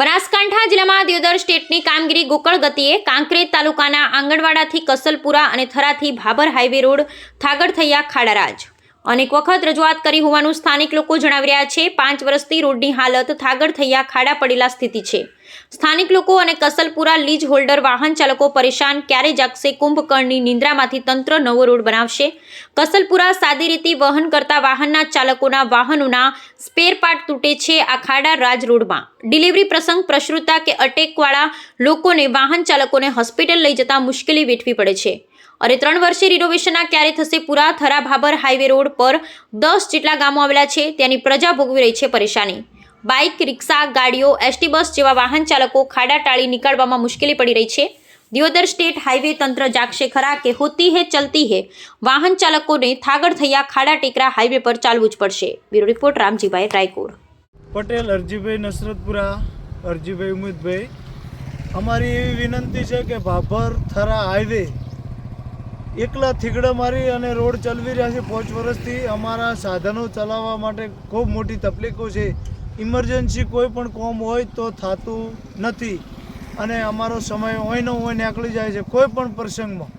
બનાસકાંઠા જિલ્લામાં દિયોદર સ્ટેટની કામગીરી ગોકળ ગતિએ કાંકરેજ તાલુકાના આંગણવાડાથી કસલપુરા અને થરાથી ભાભર હાઈવે રોડ થાગડ થયા ખાડારાજ અનેક વખત રજૂઆત કરી હોવાનું સ્થાનિક લોકો જણાવી રહ્યા છે. પાંચ વર્ષથી રોડની હાલત થાગડ થયા ખાડા પડેલા સ્થિતિ છે. સ્થાનિક લોકો અને કસલપુરા લીજ હોલ્ડર વાહન ચાલકો પરેશાન. ક્યારે જાગશે કુંભકર્ણની નિંદ્રામાંથી તંત્ર નવો રોડ બનાવશે? કસલપુરા સાદી રીતે વહન કરતા વાહનના ચાલકોના વાહનોના સ્પેર પાર્ટ તૂટે છે આ ખાડા રાજ રોડમાં. ડિલિવરી પ્રસંગ પ્રસૃતા કે અટેકવાળા લોકોને વાહન ચાલકોને હોસ્પિટલ લઈ જતા મુશ્કેલી વેઠવી પડે છે. અરે ત્રણ વર્ષે રિનોવેશનના ક્યારે થશે? પૂરા થરા ભાબર હાઈવે રોડ પર દસ જેટલા ગામો આવેલા છે ત્યાંની પ્રજા ભોગવી રહી છે પરેશાની. બાઇક, રિક્ષા, ગાડીઓ, એસટી બસ જેવા વાહન ચાલકો ખાડા ટાળી નીકળવામાં મુશ્કેલી પડી રહી છે. દિયોદર સ્ટેટ હાઈવે તંત્ર જાગશે ખરા કે હોતી હે, ચલતી હે? વાહન ચાલકોને થાગડ થયા ખાડા ટેકરા હાઈવે પર ચાલવું જ પડશે. Bureau report, Ramjibhai Raikor. Patel, Arjibhai નસરતપુરા, Arjibhai Umedbhai, અમારી એવી વિનંતી છે કે ભાભર થરા હાઈવે એકલા થીગડા મારી અને રોડ ચલાવી રહ્યા છે પાંચ વર્ષથી. અમારા સાધનો ચલાવવા માટે ખૂબ મોટી તકલીફો છે. ઇમરજન્સી કોઈ પણ કોમ હોય તો થતું નથી. અને અમારો સમય હોય ને હોય નીકળી જાય છે કોઈ પણ પ્રસંગમાં.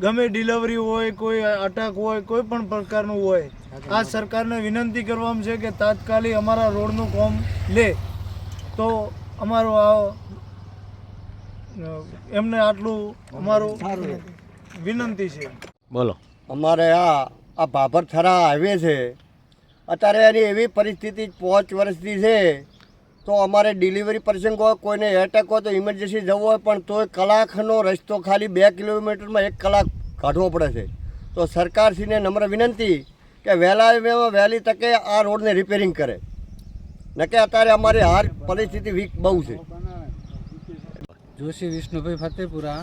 ગમે ડિલિવરી હોય, કોઈ અટક હોય, કોઈ પણ પ્રકારનું હોય. આ સરકારને વિનંતી કરવામાં છે કે તાત્કાલિક અમારા રોડનું કોમ લે. તો અમારું આ એમને આટલું અમારું વિનંતી છે. બોલો. અમારે આ આ ભાભરથરા હાઈવે છે. અત્યારે એની એવી પરિસ્થિતિ પાંચ વર્ષથી છે તો અમારે ડિલિવરી પ્રસંગ હોય કોઈને એટેક હોય તો ઇમરજન્સી જવું હોય પણ તોય કલાકનો રસ્તો ખાલી બે કિલોમીટરમાં એક કલાક કાઢવો પડે છે. તો સરકારશ્રીને નમ્ર વિનંતી કે વહેલા વહેલી તકે આ રોડને રિપેરિંગ કરે. નકે અત્યારે અમારી હાર પરિસ્થિતિ વીક બહુ છે. જોશી વિષ્ણુભાઈ ફતેપુરા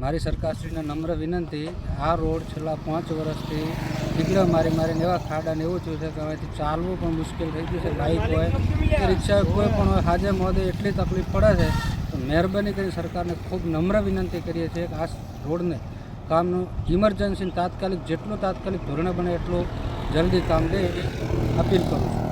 મારી સરકારશ્રીને નમ્ર વિનંતી, આ રોડ છેલ્લા પાંચ વર્ષથી નીકળ્યો મારી મારીને એવા ખાડાને એવું થયું છે કે હવેથી ચાલવું પણ મુશ્કેલ થઈ ગયું છે બાઇક હોય કે રિક્ષા, કોઈ પણ હોય હાજે મોદે એટલી તકલીફ પડે છે. તો મહેરબાની કરી સરકારને ખૂબ નમ્ર વિનંતી કરીએ છીએ કે આ રોડને કામનું ઇમરજન્સી તાત્કાલિક, જેટલું તાત્કાલિક ધોરણે બને એટલું જલ્દી કામ દે, અપીલ કરું છું.